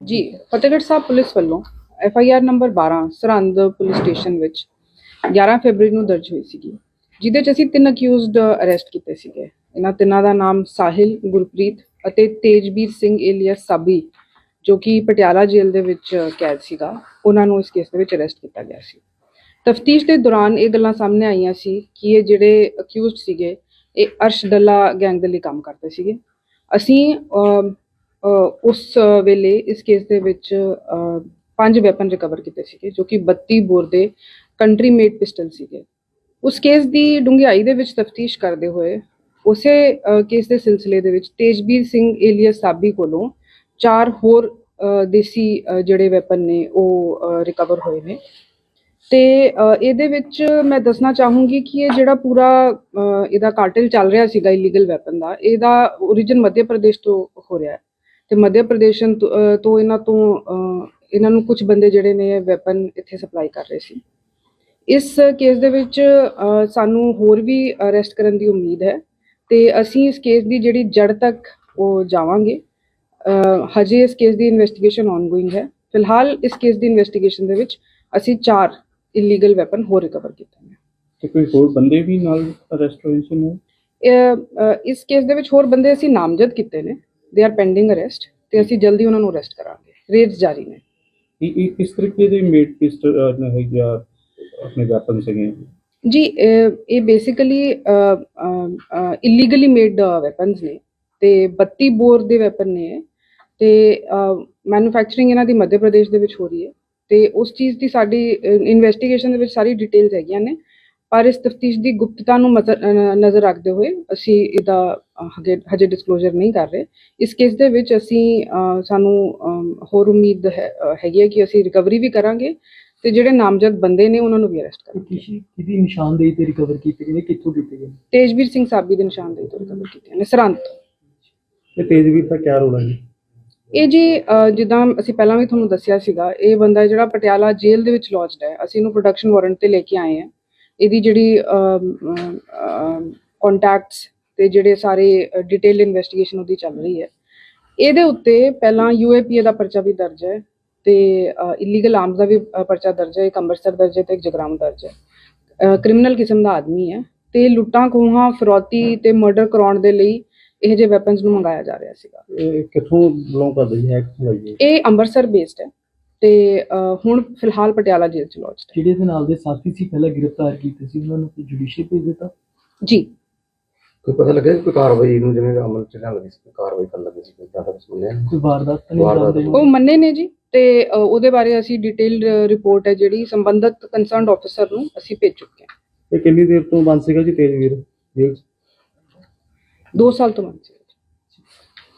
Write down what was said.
ਜੀ, ਫਤਿਹਗੜ੍ਹ ਸਾਹਿਬ ਪੁਲਿਸ ਵੱਲੋਂ F I R number 12 Sirhind police station ਵਿੱਚ 11 ਫਰਵਰੀ ਨੂੰ ਦਰਜ ਹੋਈ ਸੀਗੀ, ਜਿਹਦੇ ਚ ਅਸੀਂ ਤਿੰਨ ਅਕਿਊਜ਼ਡ ਅਰੈਸਟ ਕੀਤੇ ਸੀਗੇ। ਇਹਨਾਂ ਤਿੰਨਾਂ ਦਾ ਨਾਮ ਸਾਹਿਲ, ਗੁਰਪ੍ਰੀਤ ਅਤੇ ਤੇਜਬੀਰ ਸਿੰਘ ਏਲੀਅਸ ਸਾਬੀ, ਜੋ ਕਿ ਪਟਿਆਲਾ ਜੇਲ੍ਹ ਦੇ ਵਿੱਚ ਕੈਦ ਸੀਗਾ। ਉਹਨਾਂ ਨੂੰ ਇਸ ਕੇਸ ਦੇ ਵਿੱਚ ਅਰੈਸਟ ਕੀਤਾ ਗਿਆ ਸੀ। ਤਫਤੀਸ਼ ਦੇ ਦੌਰਾਨ ਇਹ ਗੱਲਾਂ ਸਾਹਮਣੇ ਆਈਆਂ ਸੀ ਕਿ ਇਹ ਜਿਹੜੇ ਅਕਿਊਜ਼ਡ ਸੀਗੇ, ਇਹ ਅਰਸ਼ ਗੈਂਗ ਦੇ ਲਈ ਕੰਮ ਕਰਦੇ ਸੀਗੇ। ਅਸੀਂ ਉਸ ਵੇਲੇ ਇਸ ਕੇਸ ਦੇ ਵਿੱਚ ਪੰਜ ਵੈਪਨ ਰਿਕਵਰ ਕੀਤੇ ਸੀਗੇ, ਜੋ ਕਿ 32 ਬੋਰ ਦੇ ਕੰਟਰੀ ਮੇਡ ਪਿਸਟਲ ਸੀਗੇ। ਉਸ ਕੇਸ ਦੀ ਡੂੰਘਾਈ ਦੇ ਵਿੱਚ ਤਫਤੀਸ਼ ਕਰਦੇ ਹੋਏ, ਉਸੇ ਕੇਸ ਦੇ ਸਿਲਸਿਲੇ ਦੇ ਵਿੱਚ ਤੇਜਬੀਰ ਸਿੰਘ ਏਲੀਅਸ ਸਾਬੀ ਕੋਲੋਂ ਚਾਰ ਹੋਰ ਦੇਸੀ ਜਿਹੜੇ ਵੈਪਨ ਨੇ, ਉਹ ਰਿਕਵਰ ਹੋਏ ਨੇ। ਤੇ ਇਹਦੇ ਵਿੱਚ ਮੈਂ ਦੱਸਣਾ ਚਾਹੂੰਗੀ ਕਿ ਇਹ ਜਿਹੜਾ ਪੂਰਾ ਇਹਦਾ ਕਾਰਟਲ ਚੱਲ ਰਿਹਾ ਸੀਗਾ ਇਲੀਗਲ ਵੈਪਨ ਦਾ, ਇਹਦਾ origin ਮੱਧ ਪ੍ਰਦੇਸ਼ ਤੋਂ ਹੋ ਰਿਹਾ ਹੈ। ਤੇ ਮੱਧ ਪ੍ਰਦੇਸ਼ ਤੋਂ ਇਹਨਾਂ ਤੋਂ ਇਹਨਾਂ ਨੂੰ ਕੁਝ ਬੰਦੇ ਜਿਹੜੇ ਨੇ ਵੈਪਨ ਇੱਥੇ ਸਪਲਾਈ ਕਰ ਰਹੇ ਸੀ। ਇਸ ਕੇਸ ਦੇ ਵਿੱਚ ਸਾਨੂੰ ਹੋਰ ਵੀ ਅਰੈਸਟ ਕਰਨ ਦੀ ਉਮੀਦ ਹੈ ਤੇ ਅਸੀਂ ਇਸ ਕੇਸ ਦੀ ਜਿਹੜੀ ਜੜ ਤੱਕ ਉਹ ਜਾਵਾਂਗੇ। ਹਜੇ ਇਸ ਕੇਸ ਦੀ ਇਨਵੈਸਟੀਗੇਸ਼ਨ ਆਨਗੋਇੰਗ ਹੈ। ਫਿਲਹਾਲ ਇਸ ਕੇਸ ਦੀ ਇਨਵੈਸਟੀਗੇਸ਼ਨ ਦੇ ਵਿੱਚ ਅਸੀਂ ਚਾਰ ਇਲੀਗਲ ਵੈਪਨ ਹੋਰ ਰਿਕਵਰ ਕੀਤੇ ਨੇ। ਤੇ ਕੋਈ ਹੋਰ ਬੰਦੇ ਵੀ ਨਾਲ ਅਰੈਸਟ ਹੋਏ ਸੀ ਇਸ ਕੇਸ ਦੇ ਵਿੱਚ ਹੋਰ ਬੰਦੇ ਅਸੀਂ ਨਾਮਜ਼ਦ ਕੀਤੇ ਨੇ। ਦੇ ਆਰ ਪੈਂਡਿੰਗ ਅਰੈਸਟ ਤੇ ਅਸੀਂ ਜਲਦੀ ਉਹਨਾਂ ਨੂੰ ਅਰੈਸਟ ਕਰਾਂਗੇ। ਰੇਡਸ ਜਾਰੀ ਨੇ। ਇਹ ਇਹ ਕਿਸ ਤਰੀਕੇ ਦੇ ਮੇਡ ਪਿਸਟਲ ਹੈ ਜਾਂ ਆਪਣੇ ਵੈਪਨ ਸੀਗੇ ਜੀ ਇਹ ਬੇਸਿਕਲੀ ਇਲੀਗਲੀ ਮੇਡ ਵੈਪਨਸ ਨੇ। ਤੇ 32 ਬੋਰ ਦੇ ਵੈਪਨ ਨੇ ਤੇ ਮੈਨੂਫੈਕਚਰਿੰਗ ਇਹਨਾਂ ਦੀ ਮੱਧ ਪ੍ਰਦੇਸ਼ ਦੇ ਵਿੱਚ ਹੋ ਰਹੀ ਹੈ। ਤੇ ਉਸ ਚੀਜ਼ ਦੀ ਸਾਡੀ ਇਨਵੈਸਟੀਗੇਸ਼ਨ ਦੇ ਵਿੱਚ ਸਾਰੀ ਡਿਟੇਲਸ ਹੈਗੀਆਂ ਨੇ। ਪਰ ਇਸ ਤਫਤੀਸ਼ ਦੀ ਗੁਪਤਤਾ ਨੂੰ ਨਜ਼ਰ ਰੱਖਦੇ ਹੋਏ ਅਸੀਂ ਇਹਦਾ ਹਜੇ ਡਿਸਕਲੋਜ਼ਰ ਨਹੀਂ ਕਰ ਰਹੇ। ਇਸ ਕੇਸ ਦੇ ਵਿੱਚ ਅਸੀਂ ਸਾਨੂੰ ਹੋਰ ਉਮੀਦ ਹੈਗੀ ਹੈ ਕਿ ਅਸੀਂ ਰਿਕਵਰੀ ਵੀ ਕਰਾਂਗੇ ਤੇ ਜਿਹੜੇ ਨਾਮਜ਼ਦ ਬੰਦੇ ਨੇ ਉਹਨਾਂ ਨੂੰ ਵੀ ਅਰੈਸਟ ਕਰਾਂਗੇ। ਕਿਸੀ ਕਿਹਦੀ ਨਿਸ਼ਾਨਦੇਹੀ ਤੇ ਰਿਕਵਰ ਕੀਤੇ ਨੇ? ਕਿੱਥੋਂ ਕੀਤੇ ਨੇ? ਤੇਜਵੀਰ ਸਿੰਘ ਸਾਬੀ ਦੇ ਨਿਸ਼ਾਨਦੇਹੀ ਤੋਂ ਰਿਕਵਰ ਕੀਤੀਆਂ ਨੇ ਸਰਹੰਦ ਤੋਂ। ਤੇਜਵੀਰ ਦਾ ਕੀ ਰੋਲ ਹੈ ਜੀ? ਇਹ ਜੀ ਜਿੱਦਾਂ ਅਸੀਂ ਪਹਿਲਾਂ ਵੀ ਤੁਹਾਨੂੰ ਦੱਸਿਆ ਸੀਗਾ ਇਹ ਬੰਦਾ ਜਿਹੜਾ ਪਟਿਆਲਾ ਜੇਲ੍ਹ ਦੇ ਵਿੱਚ ਲੌਜਡ ਹੈ ਅਸੀਂ ਇਹਨੂੰ ਪ੍ਰੋਡਕਸ਼ਨ ਵਾਰੰਟ ਤੇ ਲੈ ਕੇ ਆਏ ਹਾਂ। ਇਹਦੀ ਜਿਹੜੀ ਕੰਟੈਕਟਸ ਤੇ ਜਿਹੜੇ ਸਾਰੇ ਡਿਟੇਲ ਇਨਵੈਸਟੀਗੇਸ਼ਨ ਉਹਦੀ ਚੱਲ ਰਹੀ ਹੈ। ਇਹਦੇ ਉੱਤੇ ਪਹਿਲਾਂ ਯੂਏਪੀਏ ਦਾ ਪਰਚਾ ਵੀ ਦਰਜ ਹੈ ਤੇ ਇਲੀਗਲ ਆਰਮਸ ਦਾ ਵੀ ਪਰਚਾ ਦਰਜ ਹੈ। ਇੱਕ ਅੰਮ੍ਰਿਤਸਰ ਦਰਜ ਹੈ ਤੇ ਇੱਕ ਜਗਰਾਉਂ ਦਰਜ ਹੈ। ਕ੍ਰਿਮੀਨਲ ਕਿਸਮ ਦਾ ਆਦਮੀ ਹੈ ਤੇ ਲੁੱਟਾਂ ਖੋਹਾਂ ਫਰੌਤੀ ਤੇ ਮਰਡਰ ਕਰਾਉਣ ਦੇ ਲਈ ਇਹ ਜਿਹੇ ਵੈਪਨਸ ਨੂੰ ਮੰਗਾਇਆ ਜਾ ਰਿਹਾ ਸੀਗਾ। ਇਹ ਕਿੱਥੋਂ ਬਿਲੋਂਗ ਕਰਦੇ ਜੀ? ਇਹ ਅੰਮ੍ਰਿਤਸਰ ਬੇਸਡ ਹੈ। ਤੇ ਹੁਣ ਫਿਲਹਾਲ ਪਟਿਆਲਾ ਜੇਲ੍ਹ ਚ ਲੌਜਡ ਹੈ ਜਿਹੜੇ ਦੇ ਨਾਲ ਦੇ ਸਾਥੀ ਸੀ ਪਹਿਲਾਂ ਗ੍ਰਿਫਤਾਰ ਕੀਤੇ ਸੀ? ਉਹਨਾਂ ਨੂੰ ਜੁਡੀਸ਼ੀਅਲ ਭੇਜ ਦਿੱਤਾ? ਜੀ। ਕੋਈ ਪਤਾ ਲੱਗਿਆ ਕਿ ਕੋਈ ਕਾਰਵਾਈ ਨੂੰ ਜਿਵੇਂ ਅਮਲ ਚ ਲਿਆਉਣ ਲੱਗੀ ਸੀ ਕੋਈ ਕਾਰਵਾਈ ਕਰਨ ਲੱਗੀ ਸੀ ਕੋਈ ਜ਼ਿਆਦਾ ਕੁਝ ਸੁਣਿਆ? ਕੋਈ ਵਾਰਦਾਤ ਤਾਂ ਨਹੀਂ ਵਾਰਦਾਤ ਉਹ? ਮੰਨੇ ਨੇ ਜੀ ਤੇ ਉਹਦੇ ਬਾਰੇ ਅਸੀਂ ਡਿਟੇਲਡ ਰਿਪੋਰਟ ਹੈ ਜਿਹੜੀ ਸੰਬੰਧਤ ਕੰਸਰਨਡ ਆਫੀਸਰ ਨੂੰ ਅਸੀਂ ਭੇਜ ਚੁੱਕੇ ਹਾਂ। ਇਹ ਕਿੰਨੀ ਦੇਰ ਤੋਂ ਬੰਦ ਸੀਗਾ ਜੀ ਤੇਜਵੀਰ ਜੇਲ੍ਹ? 'ਚ? 2 ਸਾਲ ਤੋਂ ਮੰਨ ਸੀ